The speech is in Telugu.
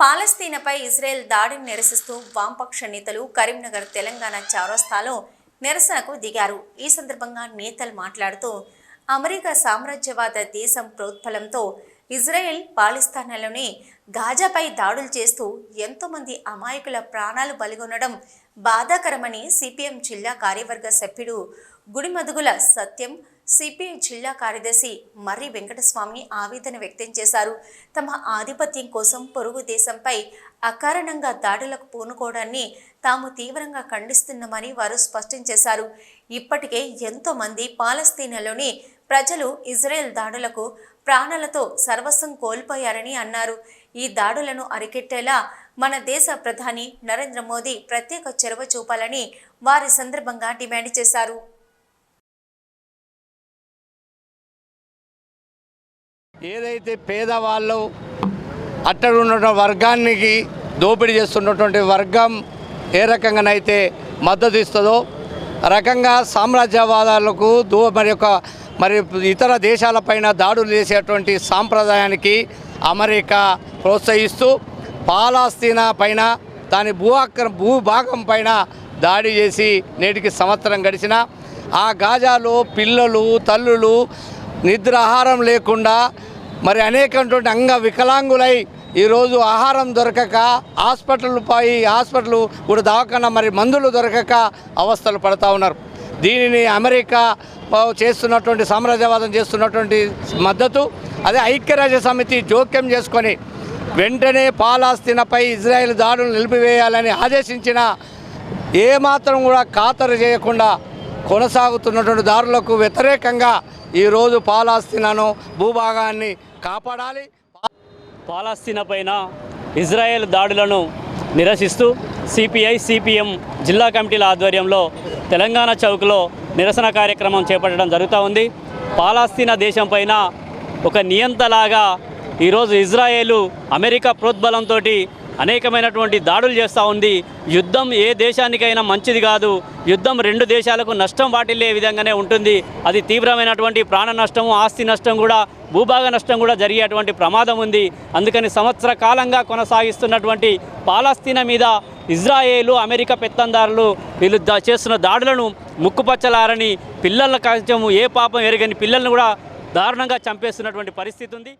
పాలస్తీనపై ఇజ్రాయెల్ దాడిని నిరసిస్తూ వామపక్ష నేతలు కరీంనగర్ తెలంగాణ చౌరస్తాలో నిరసనకు దిగారు. ఈ సందర్భంగా నేతలు మాట్లాడుతూ అమెరికా సామ్రాజ్యవాద దేశం ప్రోత్బలంతో ఇజ్రాయెల్ పాలిస్తానాలోని గాజాపై దాడులు చేస్తూ ఎంతోమంది అమాయకుల ప్రాణాలు బలిగొనడం బాధాకరమని సిపిఎం జిల్లా కార్యవర్గ సభ్యుడు గుడిమదుగుల సత్యం సిపిఐ జిల్లా కార్యదర్శి మర్రి వెంకటస్వామి ఆవేదన వ్యక్తం చేశారు. తమ ఆధిపత్యం కోసం పొరుగు దేశంపై అకారణంగా దాడులకు పూనుకోవడాన్ని తాము తీవ్రంగా ఖండిస్తున్నామని వారు స్పష్టం చేశారు. ఇప్పటికే ఎంతో మంది పాలస్తీనాలోని ప్రజలు ఇజ్రాయెల్ దాడులకు ప్రాణాలతో సర్వస్వం కోల్పోయారని అన్నారు. ఈ దాడులను అరికెట్టేలా మన దేశ ప్రధాని నరేంద్ర మోదీ ప్రత్యేక చొరవ చూపాలని వారి సందర్భంగా డిమాండ్ చేశారు. ఏదైతే పేదవాళ్ళు అట్టడున్న వర్గానికి దోపిడీ చేస్తున్నటువంటి వర్గం ఏ రకంగానైతే మద్దతు ఇస్తుందో రకంగా సామ్రాజ్యవాదాలకు దో మరి యొక్క మరి ఇతర దేశాలపైన దాడులు చేసేటువంటి సాంప్రదాయానికి అమెరికా ప్రోత్సహిస్తూ పాలాస్తీనా పైన దాని భూ ఆక్ర భూభాగం పైన దాడి చేసి నేటికి సంవత్సరం గడిచిన ఆ గాజాలో పిల్లలు తల్లులు నిద్రాహారం లేకుండా మరి అనేకటువంటి అంగ వికలాంగులై ఈరోజు ఆహారం దొరకక హాస్పిటల్ పోయి హాస్పిటల్ కూడా దవాఖాన మరి మందులు దొరకక అవస్థలు పడతా ఉన్నారు. దీనిని అమెరికా చేస్తున్నటువంటి సామ్రాజ్యవాదం చేస్తున్నటువంటి మద్దతు అదే ఐక్యరాజ్య సమితి జోక్యం చేసుకొని వెంటనే పాలాస్తీనపై ఇజ్రాయెల్ దాడులు నిలిపివేయాలని ఆదేశించిన ఏమాత్రం కూడా ఖాతరు చేయకుండా కొనసాగుతున్నటువంటి దారులకు వ్యతిరేకంగా ఈరోజు పాలాస్తీనాను భూభాగాన్ని కాపాడాలి. పాలస్తీనా పైన ఇజ్రాయెల్ దాడులను నిరసిస్తూ సిపిఐ సిపిఎం జిల్లా కమిటీల ఆధ్వర్యంలో తెలంగాణ చౌక్లో నిరసన కార్యక్రమం చేపట్టడం జరుగుతూ ఉంది. పాలస్తీనా దేశం పైన ఒక నియంతలాగా ఈరోజు ఇజ్రాయేలు అమెరికా ప్రోద్బలంతో అనేకమైనటువంటి దాడులు చేస్తూ ఉంది. యుద్ధం ఏ దేశానికైనా మంచిది కాదు. యుద్ధం రెండు దేశాలకు నష్టం వాటిల్లే విధంగానే ఉంటుంది. అది తీవ్రమైనటువంటి ప్రాణ నష్టము ఆస్తి నష్టం కూడా భూభాగ నష్టం కూడా జరిగేటువంటి ప్రమాదం ఉంది. అందుకని సంవత్సర కాలంగా కొనసాగిస్తున్నటువంటి పాలస్తీనా మీద ఇజ్రాయేలు అమెరికా పెత్తందారులు వీళ్ళు దా- చేస్తున్న దాడులను ముక్కుపచ్చలారని పిల్లల కొంచెం ఏ పాపం ఎరగని పిల్లలను కూడా దారుణంగా చంపేస్తున్నటువంటి పరిస్థితి ఉంది.